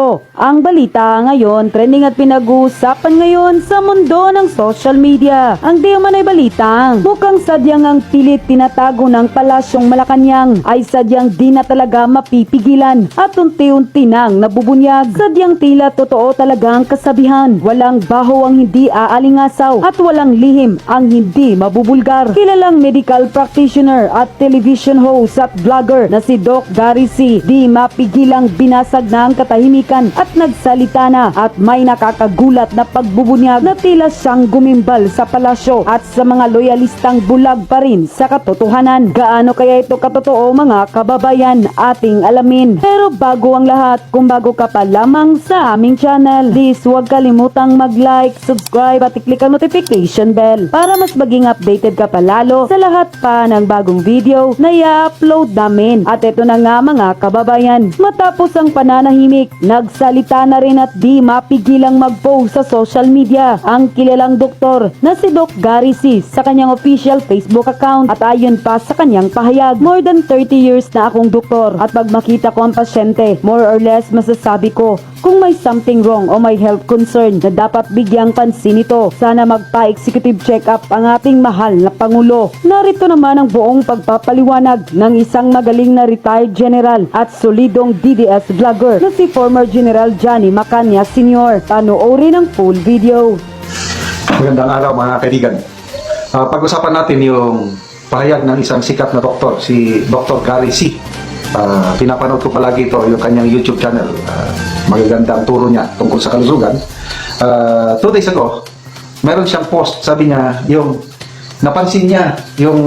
Ang balita ngayon, trending at pinag-uusapan ngayon sa mundo ng social media. Ang di man ay balitang, mukhang sadyang ang pilit tinatago ng palasyong Malacanang ay sadyang di na talaga mapipigilan at unti-unti nang nabubunyag. Sadyang tila totoo talaga ang kasabihan. Walang baho ang hindi aalingasaw at walang lihim ang hindi mabubulgar. Kilalang medical practitioner at television host at vlogger na si Doc Gary C. Di mapigilang binasag na ang katahimikan at nagsalita na at may nakakagulat na pagbubunyag na tila siyang gumimbal sa palasyo at sa mga loyalistang bulag pa rin sa katotohanan. Gaano kaya ito katotoo mga kababayan ating alamin. Pero bago ang lahat, kung bago ka pa lamang sa aming channel, please huwag kalimutang mag-like, subscribe at i-click ang notification bell para mas maging updated ka pa lalo sa lahat pa ng bagong video na i-upload namin. At ito na nga mga kababayan, matapos ang pananahimik, nagsalita na rin at di mapigilang mag-post sa social media. Ang kilalang doktor na si Doc Gary C sa kanyang official Facebook account at ayon pa sa kanyang pahayag, more than 30 years na akong doktor at pag makita ko ang pasyente, more or less masasabi ko kung may something wrong o may health concern na dapat bigyang pansin ito. Sana magpa-executive check-up ang ating mahal na Pangulo. Narito naman ang buong pagpapaliwanag ng isang magaling na retired general at solidong DDS vlogger na si former General Johnny Macanya Sr. Panoorin ang full video. Magandang araw mga kaibigan. Ah, pag-usapan natin yung pahayag ng isang sikat na doktor, si Dr. Gary C. Ah, pinapanood ko palagi ito, yung kanyang YouTube channel. Ah, magaganda ang turo niya tungkol sa kalusugan. Ah, two days ago, meron siyang post, sabi niya, yung napansin niya yung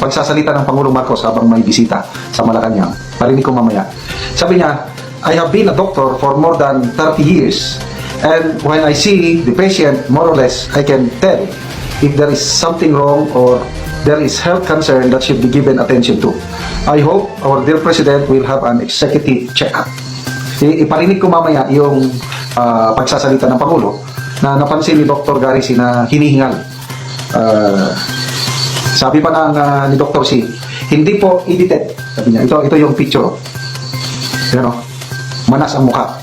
pagsasalita ng Pangulong Marcos habang may bisita sa Malacanang. Parinig ko mamaya. Sabi niya, I have been a doctor for more than 30 years and when I see the patient, more or less, I can tell if there is something wrong or there is health concern that should be given attention to. I hope our dear President will have an executive check-up. I- iparinig ko mamaya yung ah, pagsasalita ng Pangulo na napansin ni Dr. Garisi na hinihingal. Ah, sabi pa ng ah, ni Dr. C, hindi po edited. Sabi niya, ito, ito yung picture. Yan o, manas ang mukha.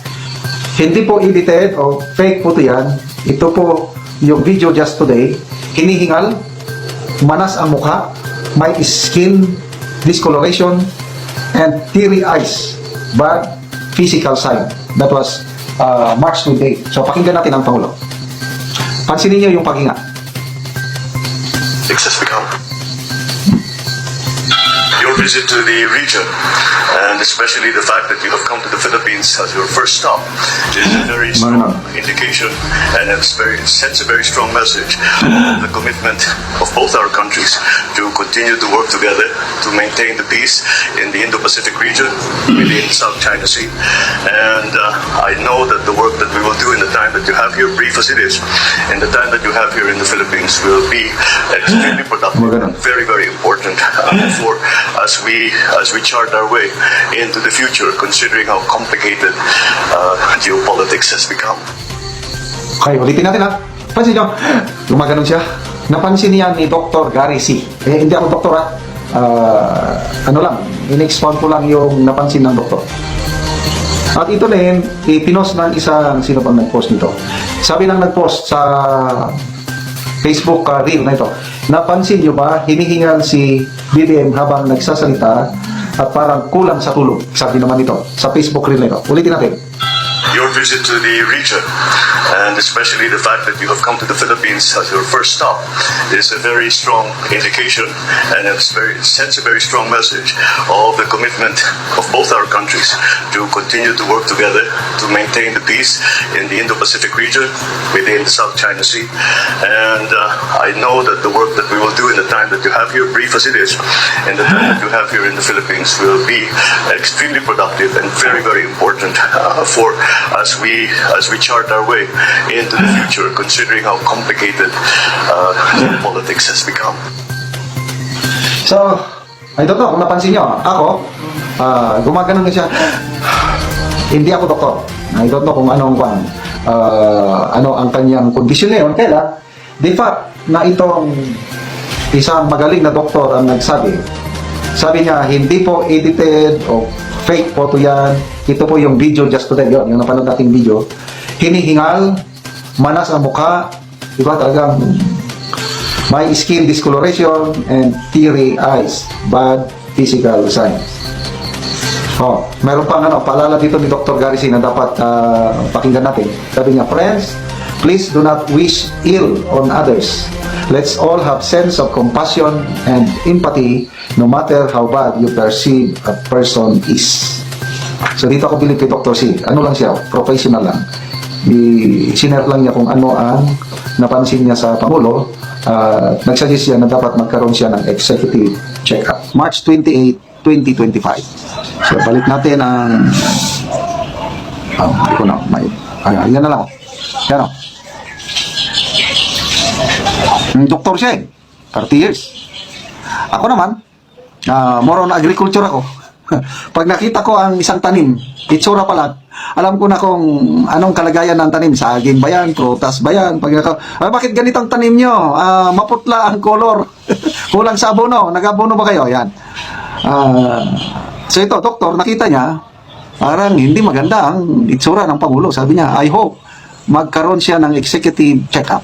Hindi po edited o fake po ito yan. Ito po yung video just today. Hinihingal, manas ang mukha, may skin discoloration, and teary eyes. But physical sign. That was uh, March 28. So pakinggan natin ang Pangulo. Pansinin niyo yung paghinga. has become. Your visit to the region, and especially the fact that you have come to the Philippines as your first stop, is a very strong and it's very, sends a very strong message of the commitment of both our countries to continue to work together to maintain the peace in the Indo-Pacific region within South China Sea. And uh, I know that the work that we will do in the time that you have here, brief as it is, in the time that you have here in the Philippines will be extremely productive and very, very important uh, for as we as we chart our way into the future, considering how complicated uh, geopolitics has become. Okay, ulitin natin ha. Pansin nyo, gumaganon siya. Napansin niya ni Dr. Gary C. Eh, hindi ako doktor ha. Ah, ano lang, in-expound ko lang yung napansin ng doktor. At ito rin, ipinost ng isang, sino pang nag-post nito? Sabi ng nag-post sa Facebook uh, reel na ito, napansin nyo ba, hinihingal si BBM habang nagsasalita at parang kulang sa tulog. Sabi naman ito, sa Facebook reel na ito. Ulitin natin. Your visit to the region, and especially the fact that you have come to the Philippines as your first stop, is a very strong indication and it sends a very strong message of the commitment of both our countries to continue to work together to maintain the peace in the Indo-Pacific region within the South China Sea. And uh, I know that the work that we will do in the time that you have here, brief as it is, in the time that you have here in the Philippines will be extremely productive and very, very important uh, for as we as we chart our way into the future, considering how complicated uh, politics has become. So, I don't know kung napansin nyo, ako, ah, gumaganon na siya. Hindi ako doktor. I don't know kung anong kwan, ah, ano ang kanyang kondisyon ngayon. Kaya, the fact na itong isang magaling na doktor ang nagsabi, sabi niya, hindi po edited o fake photo yan. Ito po yung video just today, yun, yung napanood nating video. Hinihingal, manas ang mukha, di ba talagang may skin discoloration and teary eyes, bad physical signs. Oh, meron pang ano, paalala dito ni Dr. Garrison na dapat ah, pakinggan natin. Sabi niya, friends, please do not wish ill on others. Let's all have sense of compassion and empathy no matter how bad you perceive a person is. So dito ako bilib kay Dr. C. Ano lang siya, professional lang. I sinare lang niya kung ano ang napansin niya sa Pangulo at nagsuggest siya na dapat magkaroon siya ng executive check-up. March 28, 2025. So balik natin ang Ah, hindi ko na may ay, yan na lang. oh. Yan oh. Doktor siya eh. 30 years. Ako naman, ah, more on agriculture ako. Pag nakita ko ang isang tanim, itsura pa lang, alam ko na kung anong kalagayan ng tanim. Saging ba yan? Prutas ba yan? Pag naka, ah, bakit ganitong tanim nyo? Ah, maputla ang color. Kulang sa abono. Nag-abono ba kayo? Yan. Ah, so ito, doktor, nakita niya, parang hindi maganda ang itsura ng Pangulo. Sabi niya, I hope magkaroon siya ng executive check-up.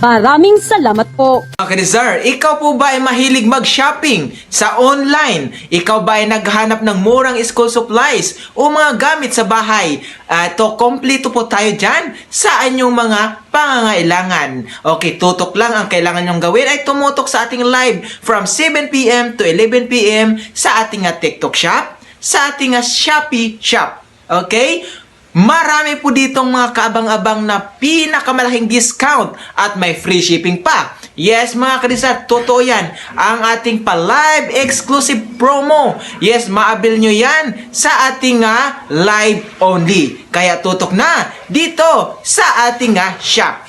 Maraming salamat po! Mga Krizar, ikaw po ba ay mahilig mag-shopping sa online? Ikaw ba ay naghahanap ng murang school supplies o mga gamit sa bahay? To kompleto po tayo dyan sa inyong mga pangangailangan. Okay, tutok lang ang kailangan nyong gawin ay tumutok sa ating live from 7pm to 11pm sa ating ah, TikTok shop, sa ating ah, Shopee shop. Okay? Marami po ditong mga kaabang-abang na pinakamalaking discount at may free shipping pa. Yes, mga kadisat, totoo yan. Ang ating pa-live exclusive promo. Yes, maabil nyo yan sa ating ah, live only. Kaya tutok na dito sa ating ah, shop.